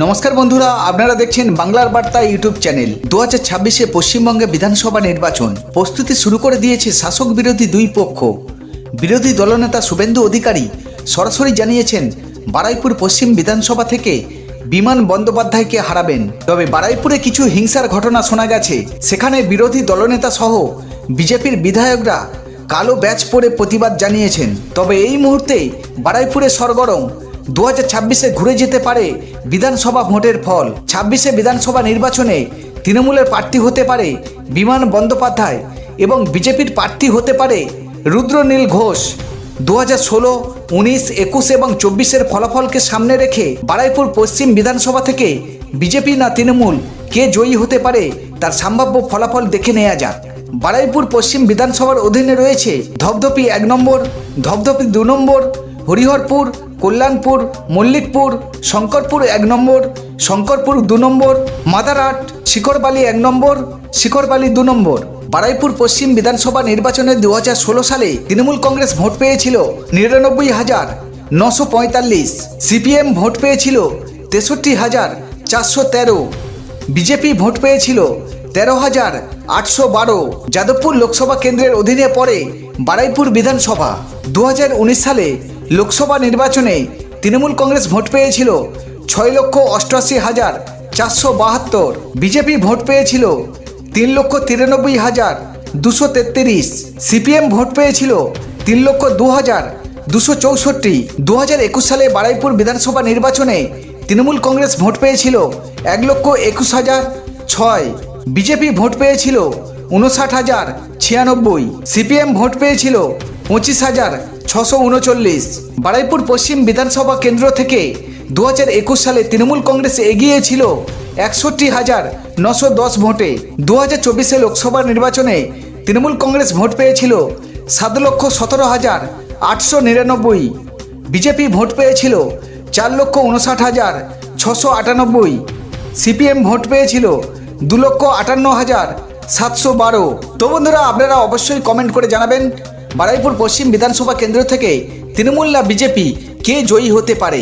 নমস্কার বন্ধুরা, আপনারা দেখছেন বাংলার বার্তা ইউটিউব চ্যানেল। দু হাজার ছাব্বিশে পশ্চিমবঙ্গে বিধানসভা নির্বাচন। প্রস্তুতি শুরু করে দিয়েছে শাসক বিরোধী দুই পক্ষ। বিরোধী দলনেতা শুভেন্দু অধিকারী সরাসরি জানিয়েছেন, বারাইপুর পশ্চিম বিধানসভা থেকে বিমান বন্দ্যোপাধ্যায়কে হারাবেন। তবে বারাইপুরে কিছু হিংসার ঘটনা শোনা গেছে। সেখানে বিরোধী দলনেতা সহ বিজেপির বিধায়করা কালো ব্যাচ পরে প্রতিবাদ জানিয়েছেন। তবে এই মুহূর্তে বারাইপুরে সরগরম। দু হাজার ছাব্বিশে ঘুরে যেতে পারে বিধানসভা ভোটের ফল। ছাব্বিশে বিধানসভা নির্বাচনে তৃণমূলের প্রার্থী হতে পারে বিমান বন্দ্যোপাধ্যায় এবং বিজেপির প্রার্থী হতে পারে রুদ্রনীল ঘোষ। দু হাজার ষোলো, উনিশ, একুশ এবং চব্বিশের ফলাফলকে সামনে রেখে বারাইপুর পশ্চিম বিধানসভা থেকে বিজেপি না তৃণমূল, কে জয়ী হতে পারে তার সম্ভাব্য ফলাফল দেখে নেওয়া যাক। বারাইপুর পশ্চিম বিধানসভার অধীনে রয়েছে ধপধপি এক নম্বর ধপধপি দু নম্বর, হরিহরপুর কল্যাণপুর, মল্লিকপুর, শঙ্করপুর এক নম্বর, শঙ্করপুর দু নম্বর, মাদারহাট শিকরবালি এক নম্বর শিকরবালি দু নম্বর। বারাইপুর পশ্চিম বিধানসভা নির্বাচনে দু হাজার ষোলো সালে তৃণমূল কংগ্রেস ভোট পেয়েছিল নিরানব্বই হাজার নশো পঁয়তাল্লিশ। সিপিএম ভোট পেয়েছিল তেষট্টি হাজার চারশো তেরো। বিজেপি ভোট পেয়েছিল তেরো হাজার আটশো বারো। যাদবপুর লোকসভা কেন্দ্রের অধীনে পড়ে বারাইপুর বিধানসভা। দু হাজার উনিশ সালে লোকসভা নির্বাচনে তৃণমূল কংগ্রেস ভোট পেয়েছিল ছয় লক্ষ অষ্টআশি হাজার চারশো বাহাত্তর। বিজেপি ভোট পেয়েছিল তিন লক্ষ তিরানব্বই হাজার দুশো তেত্রিশ। সিপিএম ভোট পেয়েছিল তিন লক্ষ দু হাজার দুশো চৌষট্টি। দু হাজার একুশ সালে বারাইপুর বিধানসভা নির্বাচনে তৃণমূল কংগ্রেস ভোট পেয়েছিল এক লক্ষ একুশ হাজার ছয়। বিজেপি ভোট পেয়েছিল উনষাট হাজার ছিয়ানব্বই। সিপিএম ভোট পেয়েছিল পঁচিশ হাজার ছশো উনচল্লিশ। বারাইপুর পশ্চিম বিধানসভা কেন্দ্র থেকে দু হাজার একুশ সালে তৃণমূল কংগ্রেস এগিয়ে ছিল একষট্টি হাজার নশো দশ ভোটে। দু হাজার চব্বিশে লোকসভা নির্বাচনে তৃণমূল কংগ্রেস ভোট পেয়েছিল সাত লক্ষ সতেরো হাজার আটশো নিরানব্বই। বিজেপি ভোট পেয়েছিল চার লক্ষ উনষাট হাজার ছশো আটানব্বই। সিপিএম ভোট পেয়েছিল দু লক্ষ আটান্ন হাজার সাতশো বারো। তো বন্ধুরা, আপনারা অবশ্যই কমেন্ট করে জানাবেন বারাইপুর পশ্চিম বিধানসভা কেন্দ্র থেকে তৃণমূল বিজেপি কে জয়ী হতে পারে?